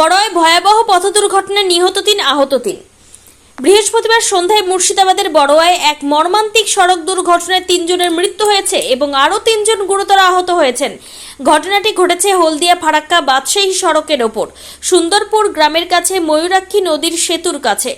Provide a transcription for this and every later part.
বড়য় ভয়াবহ পথ দুর্ঘটনায় নিহত তিন আহত তিন। বৃহস্পতিবার সন্ধ্যায় মুর্শিদাবাদের বড়োয়ায় এক মর্মান্তিক সড়ক দুর্ঘটনায় তিনজনের মৃত্যু হয়েছে এবং আরও তিনজন গুরুতর আহত হয়েছেন। ঘটনাটি ঘটেছে হলদিয়া ফারাক্কা বাদশাহী সড়কের ওপর। সুন্দরপুর গ্রামের কাছে ময়ূরাক্ষী নদীর সেতুর কাছে।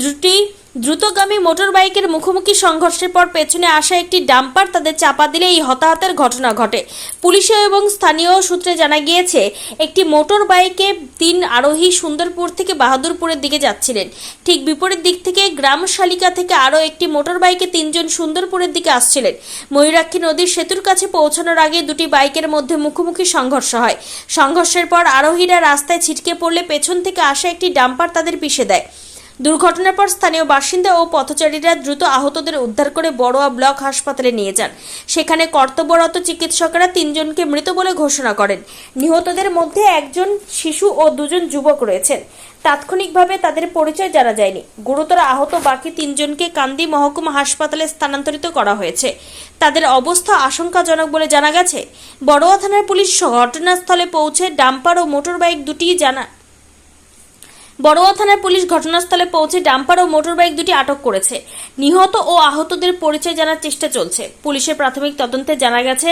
দুটি দ্রুতগামী মোটর বাইকের মুখোমুখি সংঘর্ষের পর পেছনে আসা একটি ডাম্পার তাদের চাপা দিলে এই হতাহতের ঘটনা ঘটে। পুলিশে এবং স্থানীয় সূত্রে জানা গিয়েছে, একটি মোটর বাইকে তিন আরোহী সুন্দরপুর থেকে বাহাদুরপুরের দিকে যাচ্ছিলেন। ঠিক বিপরীত দিক থেকে গ্রাম শালিকা থেকে আরও একটি মোটর বাইকে তিনজন সুন্দরপুরের দিকে আসছিলেন। ময়ূরাক্ষী নদীর সেতুর কাছে পৌঁছানোর আগে দুটি বাইকের মধ্যে মুখোমুখি সংঘর্ষ হয়। সংঘর্ষের পর আরোহীরা রাস্তায় ছিটকে পড়লে পেছন থেকে আসা একটি ডাম্পার তাদের পিষে দেয়। দুর্ঘটনার পর স্থানীয় বাসিন্দা ও পথচারীরা দ্রুত আহতদের উদ্ধার করে বড়োয়া ব্লক হাসপাতালে নিয়ে যান। সেখানে কর্তব্যরত চিকিৎসকেরা তিনজনকে মৃত বলে ঘোষণা করেন। নিহতদের মধ্যে একজন শিশু ও দুজন যুবক রয়েছেন। তাৎক্ষণিকভাবে তাদের পরিচয় জানা যায়নি। গুরুতর আহত বাকি তিনজনকে কান্দি মহকুমা হাসপাতালে স্থানান্তরিত করা হয়েছে। তাদের অবস্থা আশঙ্কাজনক বলে জানা গেছে। বড়োয়া থানার পুলিশ ঘটনাস্থলে পৌঁছে ডাম্পার ও মোটরবাইক দুটি জানা বড়োয়া থানার পুলিশ ঘটনাস্থলে পৌঁছে ডাম্পার ও মোটরবাইক দুটি আটক করেছে। নিহত ও আহতদের পরিচয় জানার চেষ্টা চলছে। পুলিশের প্রাথমিক তদন্তে জানা গেছে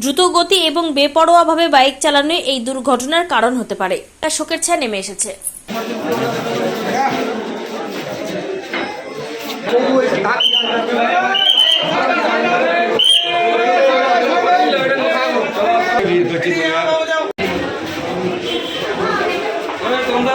দ্রুত গতি এবং বেপরোয়াভাবে বাইক চালানো এই দুর্ঘটনার কারণ হতে পারে। তার শোকের ছায়া নেমে এসেছে। তোমরা